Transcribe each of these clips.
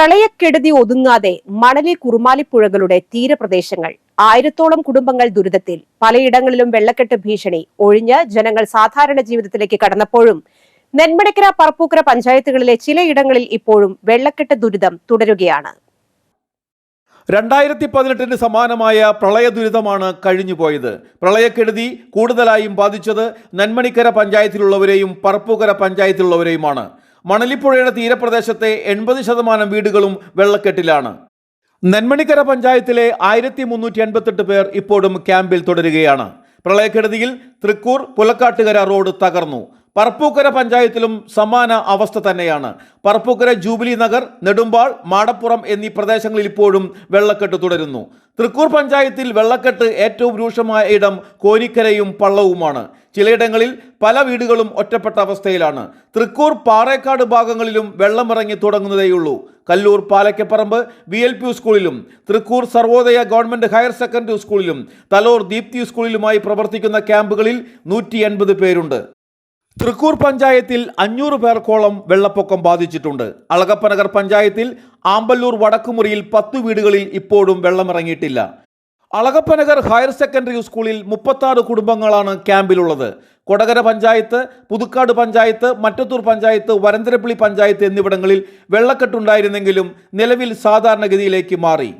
പ്രളയക്കെടുതി ഒതുങ്ങാതെ മണലി കുറുമാലിപ്പുഴകളുടെ തീരപ്രദേശങ്ങൾ. ആയിരത്തോളം കുടുംബങ്ങൾ ദുരിതത്തിൽ. പലയിടങ്ങളിലും വെള്ളക്കെട്ട് ഭീഷണി. ഒഴിഞ്ഞ് ജനങ്ങൾ സാധാരണ ജീവിതത്തിലേക്ക് കടന്നപ്പോഴും നെന്മണിക്കര പറപ്പൂക്കര പഞ്ചായത്തുകളിലെ ചിലയിടങ്ങളിൽ ഇപ്പോഴും വെള്ളക്കെട്ട് ദുരിതം തുടരുകയാണ്. രണ്ടായിരത്തി പതിനെട്ടിന് സമാനമായ പ്രളയ ദുരിതമാണ് കഴിഞ്ഞുപോയത്. പ്രളയക്കെടുതി കൂടുതലായും ബാധിച്ചത് നെന്മണിക്കര പഞ്ചായത്തിലുള്ളവരെയും പറപ്പൂക്കര പഞ്ചായത്തിലുള്ളവരെയുമാണ്. മണലിപ്പുഴയുടെ തീരപ്രദേശത്തെ എൺപത് ശതമാനം വീടുകളും വെള്ളക്കെട്ടിലാണ്. നെന്മണിക്കര പഞ്ചായത്തിലെ ആയിരത്തി മുന്നൂറ്റി എൺപത്തെട്ട് പേർ ഇപ്പോഴും ക്യാമ്പിൽ തുടരുകയാണ്. പ്രളയക്കെടുതിയിൽ തൃക്കൂർ പുലക്കാട്ടുകര റോഡ് തകർന്നു. പറപ്പൂക്കര പഞ്ചായത്തിലും സമാന അവസ്ഥ തന്നെയാണ്. പറപ്പൂക്കര ജൂബിലി നഗർ നെടുമ്പാൾ മാടപ്പുറം എന്നീ പ്രദേശങ്ങളിൽ ഇപ്പോഴും വെള്ളക്കെട്ട് തുടരുന്നു. തൃക്കൂർ പഞ്ചായത്തിൽ വെള്ളക്കെട്ട് ഏറ്റവും രൂക്ഷമായ ഇടം കോരിക്കരയും പള്ളവുമാണ്. ചിലയിടങ്ങളിൽ പല വീടുകളും ഒറ്റപ്പെട്ട അവസ്ഥയിലാണ്. തൃക്കൂർ പാറേക്കാട് ഭാഗങ്ങളിലും വെള്ളമിറങ്ങി തുടങ്ങുന്നതേയുള്ളൂ. Kallur Palakkaparambu B L P സ്കൂളിലും Trikkur Sarvodaya government higher secondary സ്കൂളിലും തലോർ ദീപ്തി സ്കൂളിലുമായി പ്രവർത്തിക്കുന്ന ക്യാമ്പുകളിൽ നൂറ്റി പേരുണ്ട്. തൃക്കൂർ പഞ്ചായത്തിൽ അഞ്ഞൂറ് പേർക്കോളം വെള്ളപ്പൊക്കം ബാധിച്ചിട്ടുണ്ട്. അളകപ്പനഗർ പഞ്ചായത്തിൽ ആമ്പല്ലൂർ വടക്കുമുറിയിൽ പത്ത് വീടുകളിൽ ഇപ്പോഴും വെള്ളമിറങ്ങിയിട്ടില്ല. അളകപ്പനഗർ ഹയർ സെക്കൻഡറി സ്കൂളിൽ മുപ്പത്താറ് കുടുംബങ്ങളാണ് ക്യാമ്പിലുള്ളത്. കൊടകര പഞ്ചായത്ത് പുതുക്കാട് പഞ്ചായത്ത് മറ്റത്തൂർ പഞ്ചായത്ത് വരന്തരപ്പിളി പഞ്ചായത്ത് എന്നിവിടങ്ങളിൽ വെള്ളക്കെട്ടുണ്ടായിരുന്നെങ്കിലും നിലവിൽ സാധാരണഗതിയിലേക്ക് മാറി.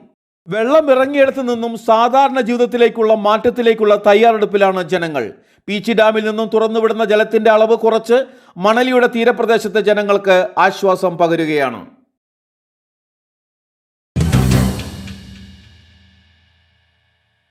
വെള്ളം ഇറങ്ങിയിടത്തു നിന്നും സാധാരണ ജീവിതത്തിലേക്കുള്ള മാറ്റത്തിലേക്കുള്ള തയ്യാറെടുപ്പിലാണ് ജനങ്ങൾ. പീച്ചി ഡാമിൽ നിന്നും തുറന്നുവിടുന്ന ജലത്തിന്റെ അളവ് കുറച്ച് മണലിയുടെ തീരപ്രദേശത്തെ ജനങ്ങൾക്ക് ആശ്വാസം പകരുകയാണ്.